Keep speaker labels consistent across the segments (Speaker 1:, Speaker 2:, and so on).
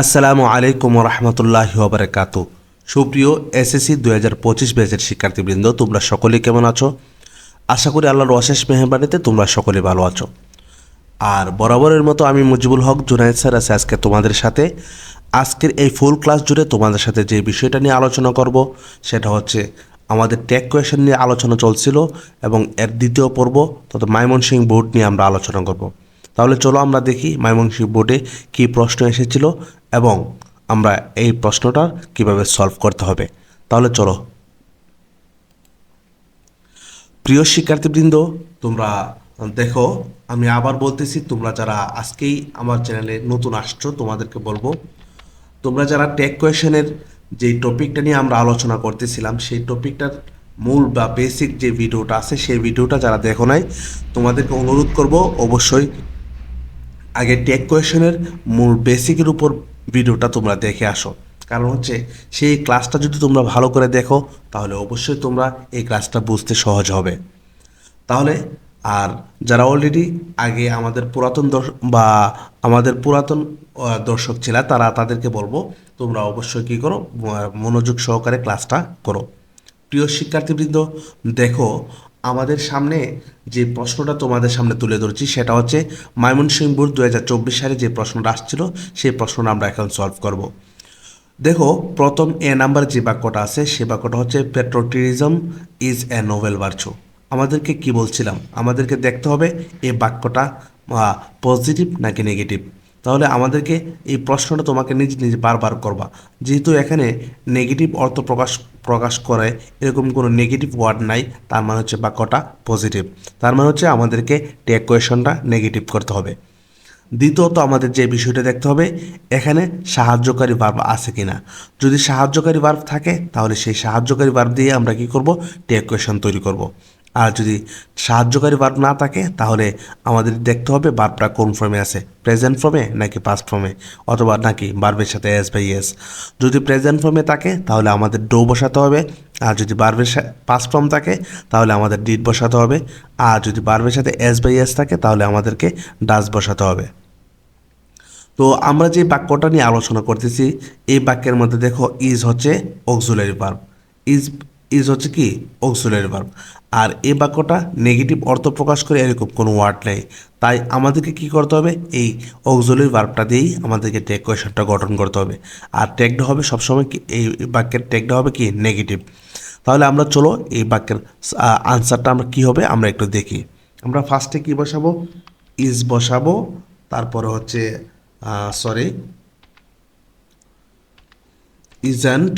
Speaker 1: আসসালামু আলাইকুম রহমতুল্লাহ ওবরাকাত। সুপ্রিয় এসএসসি দু হাজার পঁচিশ ব্যাচের শিক্ষার্থীবৃন্দ, তোমরা সকলে কেমন আছো? আশা করি আল্লাহর অশেষ মেহরবানিতে তোমরা সকলে ভালো আছো। আর বরাবরের মতো আমি মুজিবুল হক জুনায়দ স্যার আছে আজকে তোমাদের সাথে। আজকের এই ফুল ক্লাস জুড়ে তোমাদের সাথে যে বিষয়টা নিয়ে আলোচনা করব, সেটা হচ্ছে আমাদের ট্যাগ কোয়েশন নিয়ে আলোচনা চলছিল এবং এর দ্বিতীয় পর্ব তত মাইমনসিং বোর্ড নিয়ে আমরা আলোচনা করব। তাহলে চলো আমরা দেখি ময়মনসিংহ বোর্ডে কী প্রশ্ন এসেছিল এবং আমরা এই প্রশ্নটার কীভাবে সলভ করতে হবে? তাহলে চলো। প্রিয় শিক্ষার্থীবৃন্দ, তোমরা দেখো, আমি আবার বলতেছি, তোমরা যারা আজকেই আমার চ্যানেলে নতুন আসছো, তোমাদেরকে বলব, তোমরা যারা টেক কোয়েশনের যে টপিকটা নিয়ে আমরা আলোচনা করতেছিলাম, সেই টপিকটার মূল বা বেসিক যে ভিডিওটা আছে, সেই ভিডিওটা যারা দেখো নাই, তোমাদেরকে অনুরোধ করব, অবশ্যই আগে টেক কোয়েশনের মূল বেসিকের উপর ভিডিওটা তোমরা দেখে আসো। কারণ হচ্ছে সেই ক্লাসটা যদি তোমরা ভালো করে দেখো, তাহলে অবশ্যই তোমরা এই ক্লাসটা বুঝতে সহজ হবে। তাহলে আর যারা অলরেডি আগে আমাদের পুরাতন বা আমাদের পুরাতন দর্শক ছিল, তারা তাদেরকে বলব, তোমরা অবশ্যই কী করো মনোযোগ সহকারে ক্লাসটা করো। প্রিয় শিক্ষার্থীবৃন্দ, দেখো আমাদের সামনে যে প্রশ্নটা তোমাদের সামনে তুলে ধরছি সেটা হচ্ছে ময়মনসিংহ বোর্ড দু হাজার চব্বিশ সালে যে প্রশ্নটা আসছিল, সেই প্রশ্নটা আমরা এখন সলভ করব। দেখো, প্রথম এ নাম্বার যে বাক্যটা আছে, সে বাক্যটা হচ্ছে patriotism is a novel virtue আমাদেরকে কি বলছিলাম? আমাদেরকে দেখতে হবে এ বাক্যটা পজিটিভ নাকি নেগেটিভ তাহলে আমাদেরকে এই প্রশ্নটা তোমাকে নিজে নিজে বারবার করবা। যেহেতু এখানে নেগেটিভ অর্থ প্রকাশ প্রকাশ করে এরকম কোনো নেগেটিভ ওয়ার্ড নাই, তার মানে হচ্ছে বাক্যটা পজিটিভ তার মানে হচ্ছে আমাদেরকে টেক কোয়েশনটা নেগেটিভ করতে হবে। দ্বিতীয়ত আমাদের যে বিষয়টা দেখতে হবে, এখানে সাহায্যকারী ভার্ব আছে কিনা। যদি সাহায্যকারী ভার্ব থাকে, তাহলে সেই সাহায্যকারী ভার্ব দিয়ে আমরা কি করব? টেক কোয়েশন তৈরি করব। আর যদি সাহায্যকারী ভার্ব না থাকে, তাহলে আমাদের দেখতে হবে ভার্বটা কোন ফর্মে আছে। প্রেজেন্ট ফর্মে নাকি পাস্ট ফর্মে অথবা নাকি ভার্বের সাথে এস বাই এস যদি প্রেজেন্ট ফর্মে থাকে, তাহলে আমাদের ডো বসাতে হবে। আর যদি ভার্বের পাস্ট ফর্ম থাকে, তাহলে আমাদের ডিড বসাতে হবে। আর যদি ভার্বের সাথে এস বাই এস থাকে, তাহলে আমাদেরকে ডাস বসাতে হবে। তো আমরা যে বাক্যটা নিয়ে আলোচনা করতেছি, এই বাক্যের মধ্যে দেখো ইজ হচ্ছে অক্সুলারি ভার্ব ইজ ইজ হচ্ছে কি অক্সুলারি ভার্ব আর এই বাক্যটা নেগেটিভ অর্থ প্রকাশ করে এরকম কোনো ওয়ার্ড নেই। তাই আমাদেরকে কি করতে হবে? এই অক্সুলারি ভার্বটা দিয়েই আমাদেরকে টেক কোয়েশনটা গঠন করতে হবে। আর টেকটা হবে সবসময় কি, এই বাক্যের টেকটা হবে কি নেগেটিভ তাহলে আমরা চলো এই বাক্যের আনসারটা আমরা কি হবে? আমরা একটু দেখি। আমরা ফার্স্টে কি বসাবো? ইজ বসাবো। তারপরে হচ্ছে সরি ইজেন্ট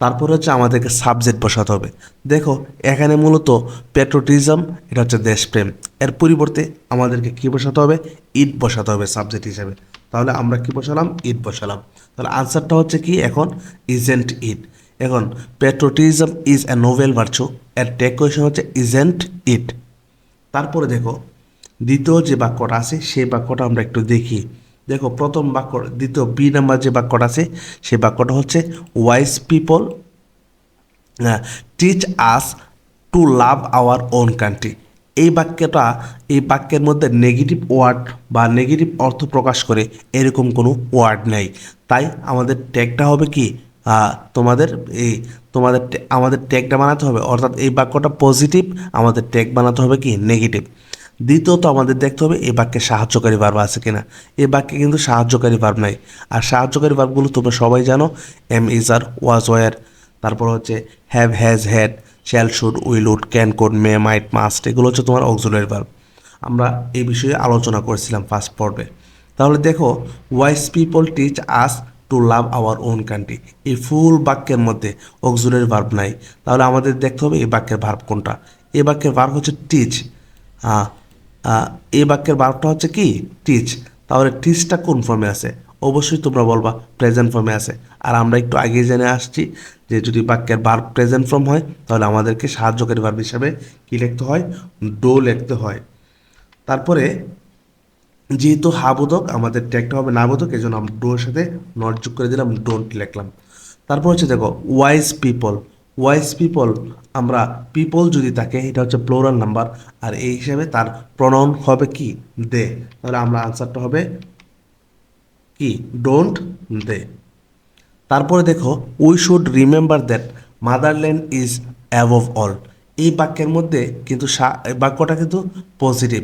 Speaker 1: তারপর হচ্ছে আমাদেরকে সাবজেক্ট বসাতে হবে। দেখো, এখানে মূলত পেট্রোটিজম এটা হচ্ছে দেশপ্রেম। এর পরিবর্তে আমাদেরকে কি বসাতে হবে? ইট বসাতে হবে সাবজেক্ট হিসাবে। তাহলে আমরা কি বসালাম? ইট বসালাম। তাহলে আনসারটা হচ্ছে কি? এখন ইজেন্ট ইট এখন patriotism is a noble virtue এর টেক কোয়েশন হচ্ছে ইজেন্ট ইট তারপরে দেখো, দ্বিতীয় যে বাক্যটা আছে, সেই বাক্যটা আমরা একটু দেখি। দেখো, প্রথম বাক্য, দ্বিতীয় বি নাম্বার যে বাক্যটা আছে, সেই বাক্যটা হচ্ছে wise people teach us to love our own country এই বাক্যটা, এই বাক্যের মধ্যে নেগেটিভ ওয়ার্ড বা নেগেটিভ অর্থ প্রকাশ করে এরকম কোনো ওয়ার্ড নেই। তাই আমাদের ট্যাগটা হবে কি? তোমাদের এই, তোমাদের আমাদের ট্যাগটা বানাতে হবে। অর্থাৎ এই বাক্যটা পজিটিভ আমাদের ট্যাগ বানাতে হবে কি? নেগেটিভ দ্বিতীয়ত আমাদের দেখতে হবে এই বাক্যে সাহায্যকারী ভার্ব আছে কিনা। এই বাক্যে কিন্তু সাহায্যকারী ভার্ব নাই। আর সাহায্যকারী ভার্বগুলো তোমরা সবাই জানো am is are was were তারপর হচ্ছে have has had shall should will would can could may might must এগুলো হচ্ছে তোমার অক্সুলারি ভার্ব আমরা এই বিষয়ে আলোচনা করেছিলাম ফার্স্ট পর্বে। তাহলে দেখো wise people teach us to love our own country এই ফুল বাক্যের মধ্যে অক্সুলারি ভার্ব নাই। তাহলে আমাদের দেখতে হবে এই বাক্যের ভার্ব কোনটা। এই বাক্যের ভার্ব হচ্ছে টিচ হ্যাঁ এই বাক্যের ভার্বটা হচ্ছে কি? টিচ তাহলে টিচটা কোন ফর্মে আছে? অবশ্যই তোমরা বলবা প্রেজেন্ট ফর্মে আছে। আর আমরা একটু আগে জেনে আসছি যে যদি বাক্যের বার প্রেজেন্ট ফর্ম হয়, তাহলে আমাদেরকে সাহায্যকারী ভার্ব হিসাবে কি লিখতে হয়? ডো লিখতে হয়। তারপরে, যেহেতু হাবোধক, আমাদের ট্যাগটা হবে নাবোধক এই জন্য আমরা ডোর সাথে নট যোগ করে দিলাম ডোন্ট লিখলাম। তারপর হচ্ছে দেখো ওয়াইজ পিপল ওয়াইজ পিপল আমরা পিপল যদি থাকে এটা হচ্ছে প্লোরাল নাম্বার আর এই হিসাবে তার প্রনাউন হবে কি? দে। তাহলে আমরা আনসারটা হবে কি? Don't they. তারপরে দেখো we should remember that motherland is above all এই বাক্যের মধ্যে কিন্তু বাক্যটা কিন্তু পজিটিভ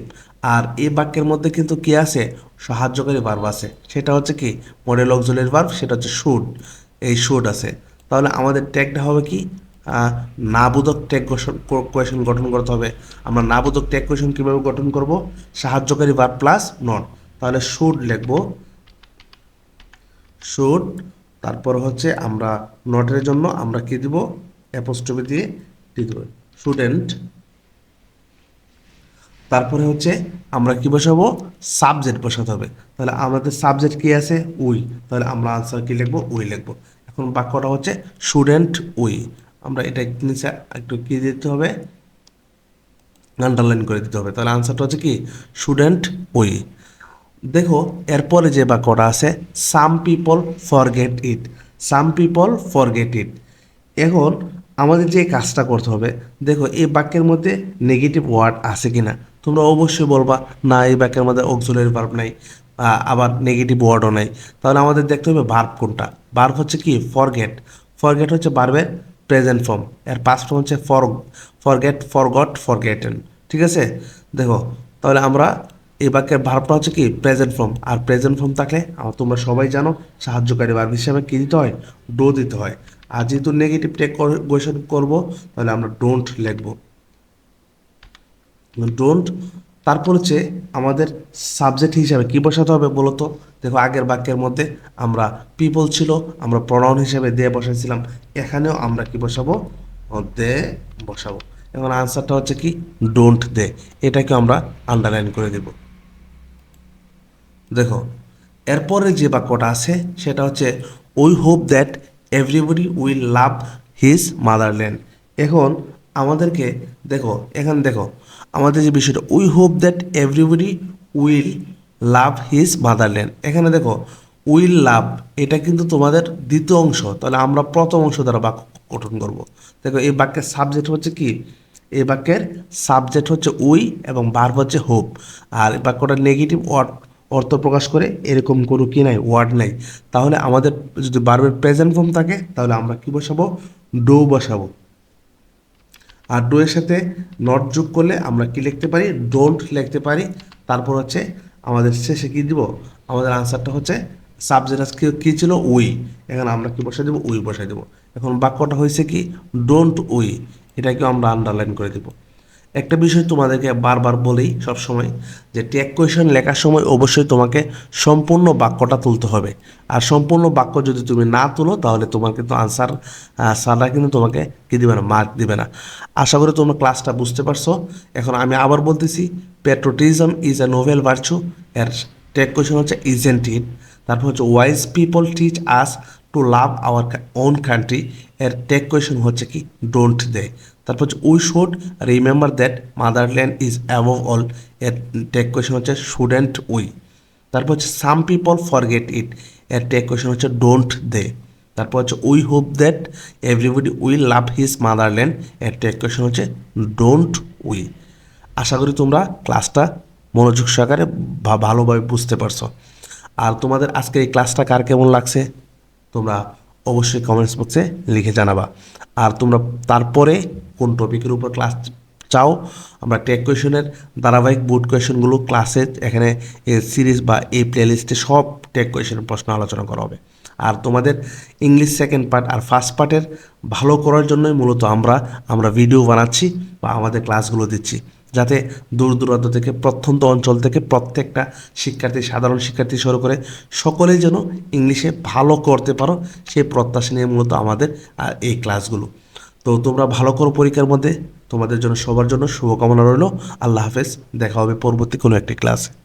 Speaker 1: আর এই বাক্যের মধ্যে কিন্তু কি আছে? সাহায্যকারী ভার্ব আছে। সেটা হচ্ছে কি? মডেল অক্সিলারি ভার্ব সেটা হচ্ছে শুড এই শুড আছে। তাহলে আমাদের ট্যাগটা হবে কি? নাবোধক ট্যাগ কোয়েশন গঠন করতে হবে। আমরা নাবোধক ট্যাগ কোয়েশন কীভাবে গঠন করব? সাহায্যকারী ভার্ব প্লাস নট তাহলে শুড লিখব। শুড তারপর হচ্ছে আমরা নটের জন্য আমরা কি দিব? অ্যাপোস্ট্রফি দিয়ে দিয়ে দেবো? স্টুডেন্ট তারপরে হচ্ছে আমরা কি বসাবো? সাবজেক্ট বসাতে হবে। তাহলে আমাদের সাবজেক্ট কি আছে? উই। তাহলে আমরা আনসার কি লিখব? উই লিখব। এখন বাক্যটা হচ্ছে স্টুডেন্ট উই আমরা এটা নিচে একটু কি দিতে হবে? আন্ডারলাইন করে দিতে হবে। তাহলে আনসারটা হচ্ছে কি? স্টুডেন্ট উই দেখো, এরপরে যে বাক্যটা আছে some people forget it some people forget it এখন আমাদের যে কাজটা করতে হবে, দেখো, এই বাক্যের মধ্যে নেগেটিভ ওয়ার্ড আছে কি না তোমরা অবশ্যই বলবা, না, এই বাক্যের মধ্যে অক্সুলের ভার্ব নাই। আবার নেগেটিভ ওয়ার্ডও নাই। তাহলে আমাদের দেখতে হবে ভার্ব কোনটা। ভার্ব হচ্ছে কি? ফরগেট ফরগেট হচ্ছে ভার্বের প্রেজেন্ট ফর্ম এর পাস্ট ফর্ম হচ্ছে ফর ফরগেট ফরগট ফরগেটেন ঠিক আছে? দেখো, তাহলে আমরা এই বাক্যের ভার্বটা হচ্ছে কি? প্রেজেন্ট ফর্ম আর প্রেজেন্ট ফর্ম থাকলে আমার তোমরা সবাই জানো, সাহায্যকারী ভার্ব হিসাবে কী দিতে হয়? ডো দিতে হয়। আর যেহেতু নেগেটিভ টেক কোয়েশন করব, তাহলে আমরা ডোন্ট লিখব। ডোন্ট তারপর হচ্ছে আমাদের সাবজেক্ট হিসাবে কি বসাতে হবে বলো তো দেখো আগের বাক্যের মধ্যে আমরা পিপল ছিল, আমরা প্রনাউন হিসাবে দে বসাইছিলাম। এখানেও আমরা কি বসাবো? দে বসাবো। এখন আনসারটা হচ্ছে কি? ডোন্ট দে এটাকে আমরা আন্ডারলাইন করে দেব। দেখো, এরপরে যে বাক্যটা আছে, সেটা হচ্ছে we hope that everybody will love his motherland এখন আমাদেরকে দেখো, এখানে দেখো, আমাদের যে বিষয়টা we hope that everybody will love his motherland এখানে দেখো উইল লাভ এটা কিন্তু তোমাদের দ্বিতীয় অংশ, তাহলে আমরা প্রথম অংশ দ্বারা বাক্য গঠন করব। দেখো, এই বাক্যের সাবজেক্ট হচ্ছে কি? এই বাক্যের সাবজেক্ট হচ্ছে উই এবং ভার্ব হচ্ছে হোপ আর এই বাক্যটা নেগেটিভ ওয়ার্ড অর্থ প্রকাশ করে এরকম কোনো কি নাই? ওয়ার্ড নাই। তাহলে আমাদের যদি বার্বের প্রেজেন্ট ফর্ম থাকে, তাহলে আমরা কি বসাবো? ডো বসাবো। আর ডো এর সাথে নট যোগ করলে আমরা কি লিখতে পারি? ডোন্ট লিখতে পারি। তারপর হচ্ছে আমাদের শেষে কি দিব? আমাদের আনসারটা হচ্ছে সাবজেক্ট কি, কী ছিল? উই এখানে আমরা কি বসাই দেবো? উই বসাই দেবো। এখন বাক্যটা হয়েছে কি? ডোন্ট উই এটাকে আমরা আন্ডারলাইন করে দেবো। একটা বিষয় তোমাদেরকে বারবার বলি সবসময়, যে ট্যাগ কোয়েশন লেখার সময় অবশ্যই তোমাকে সম্পূর্ণ বাক্যটা তুলতে হবে। আর সম্পূর্ণ বাক্য যদি তুমি না তুলো, তাহলে তোমার কিন্তু আনসার স্যাররা কিন্তু তোমাকে কি দিবে না মার্ক দিবে না। আশা করি তোমরা ক্লাসটা বুঝতে পারছ। এখন আমি আবার বলতেছি patriotism is a novel virtue এর ট্যাগ কোয়েশন হচ্ছে ইজেন্ট তারপর হচ্ছে wise people teach us to love our own country এর টেক কোয়েশন হচ্ছে কি ডোন্ট দে তারপর হচ্ছে we should remember that motherland is above all এর টেক কোয়েশন হচ্ছে স্টুডেন্ট উই তারপর হচ্ছে সাম পিপল ফরগেট ইট এর টেক কোয়েশন হচ্ছে ডোন্ট দে তারপর হচ্ছে we hope that everybody we love his motherland এর টেক কোয়েশন হচ্ছে ডোন্ট উই আশা করি তোমরা ক্লাসটা মনোযোগ সহকারে ভালোভাবে বুঝতে পারছ। আর তোমাদের আজকে এই ক্লাসটা কার কেমন লাগছে? তোমরা অবশ্যই কমেন্টস বক্সে লিখে জানাবা। আর তোমরা তারপরে কোন টপিকের উপর ক্লাস চাও, আমরা টেক কোয়েশনের ধারাবাহিক বোর্ড কোয়েশনগুলো ক্লাসে এখানে সিরিজ বা এই প্লেলিস্টে সব টেক কোয়েশনের প্রশ্ন আলোচনা করা হবে। আর তোমাদের ইংলিশ সেকেন্ড পার্ট আর ফার্স্ট পার্টের ভালো করার জন্যই মূলত আমরা আমরা ভিডিও বানাচ্ছি বা আমাদের ক্লাসগুলো দিচ্ছি। যাতে দূর দূরান্ত থেকে, প্রত্যন্ত অঞ্চল থেকে প্রত্যেকটা শিক্ষার্থী, সাধারণ শিক্ষার্থী শুরু করে সকলেই যেন ইংলিশে ভালো করতে পারো, সেই প্রত্যাশা নিয়ে মূলত আমাদের এই ক্লাসগুলো। তো তোমরা ভালো করো পরীক্ষার মধ্যে। তোমাদের জন্য সবার জন্য শুভকামনা রইল। আল্লাহ হাফেজ। দেখা হবে পরবর্তী কোনো একটি ক্লাসে।